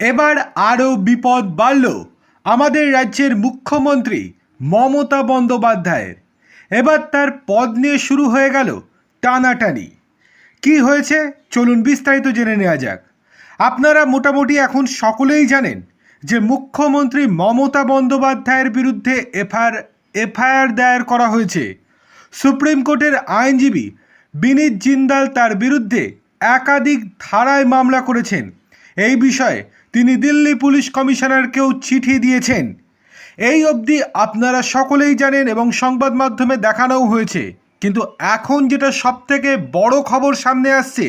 এবার আরও বিপদ বাড়ল। আমাদের রাজ্যের মুখ্যমন্ত্রী মমতা বন্দ্যোপাধ্যায়ের। এবার তার পদ নিয়ে শুরু হয়ে গেল টানাটানি। কি হয়েছে? চলুন বিস্তারিত জেনে নেওয়া যাক। আপনারা মোটামুটি এখন সকলেই জানেন যে মুখ্যমন্ত্রী মমতা বন্দ্যোপাধ্যায়ের বিরুদ্ধে এফআইআর এফআইআর দায়ের করা হয়েছে। সুপ্রিম কোর্টের আইনজীবী বিনীত জিন্দাল তার বিরুদ্ধে একাধিক ধারায় মামলা করেছেন। এই বিষয়ে তিনি দিল্লি পুলিশ কমিশনারকেও চিঠি দিয়েছেন। এই অবধি আপনারা সকলেই জানেন এবং সংবাদ মাধ্যমে দেখানোও হয়েছে। কিন্তু এখন যেটা সবথেকে বড় খবর সামনে আসছে,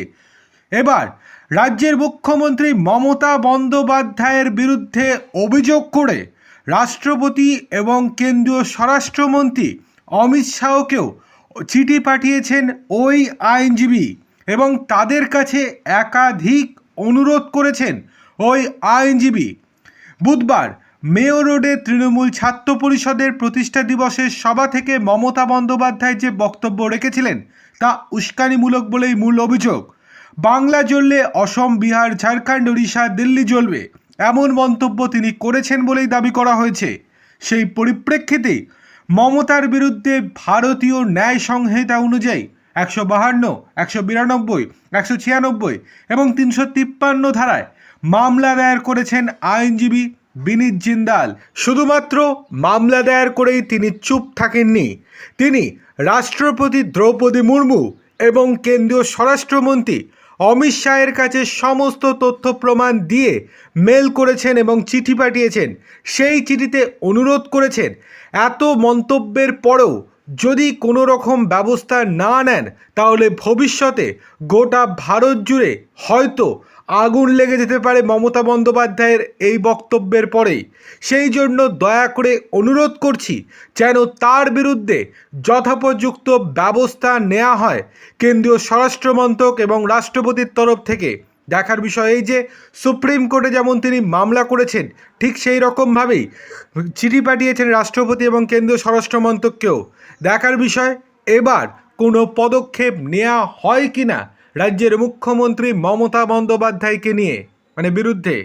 এবার রাজ্যের মুখ্যমন্ত্রী মমতা বন্দ্যোপাধ্যায়ের বিরুদ্ধে অভিযোগ করে রাষ্ট্রপতি এবং কেন্দ্রীয় স্বরাষ্ট্রমন্ত্রী অমিত শাহকেও চিঠি পাঠিয়েছেন ওই আইনজীবী এবং তাদের কাছে একাধিক অনুরোধ করেছেন ওই আইনজীবী। বুধবার মেয়ো রোডে তৃণমূল ছাত্র পরিষদের প্রতিষ্ঠা দিবসের সভা থেকে মমতা বন্দ্যোপাধ্যায় যে বক্তব্য রেখেছিলেন, তা উস্কানিমূলক বলেই মূল অভিযোগ। বাংলা জ্বললে অসম, বিহার, ঝাড়খণ্ড, ওড়িশা, দিল্লি জ্বলবে, এমন মন্তব্য তিনি করেছেন বলেই দাবি করা হয়েছে। সেই পরিপ্রেক্ষিতে মমতার বিরুদ্ধে ভারতীয় ন্যায় সংহিতা অনুযায়ী একশো বাহান্ন, একশো বিরানব্বই, একশো ছিয়ানব্বই এবং তিনশো তিপ্পান্ন ধারায় মামলা দায়ের করেছেন আইনজীবী বিনীত জিন্দাল। শুধুমাত্র মামলা দায়ের করেই তিনি চুপ থাকেননি। তিনি রাষ্ট্রপতি দ্রৌপদী মুর্মু এবং কেন্দ্রীয় স্বরাষ্ট্রমন্ত্রী অমিত শাহের কাছে সমস্ত তথ্য প্রমাণ দিয়ে মেল করেছেন এবং চিঠি পাঠিয়েছেন। সেই চিঠিতে অনুরোধ করেছেন, এত মন্তব্যের পরেও যদি কোনো রকম ব্যবস্থা না নেন, তাহলে ভবিষ্যতে গোটা ভারত জুড়ে হয়তো আগুন লেগে যেতে পারে মমতা বন্দ্যোপাধ্যায়ের এই বক্তব্যের পরেই সেই জন্য দয়া করে অনুরোধ করছি যেন তার বিরুদ্ধে যথোপযুক্ত ব্যবস্থা নেওয়া হয়। কেন্দ্রীয় স্বরাষ্ট্রমন্ত্রক এবং রাষ্ট্রপতির তরফ থেকে দেখার বিষয় এই যে, সুপ্রিম কোর্টে যেমন তিনি মামলা করেছেন, ঠিক সেই রকমভাবেই চিঠি পাঠিয়েছেন রাষ্ট্রপতি এবং কেন্দ্রীয় স্বরাষ্ট্রমন্ত্রককেও। দেখার বিষয়, এবার কোনো পদক্ষেপ নেওয়া হয় কি না রাজ্যের মুখ্যমন্ত্রী মমতা বন্দ্যোপাধ্যায়কে নিয়ে মানে বিরুদ্ধে।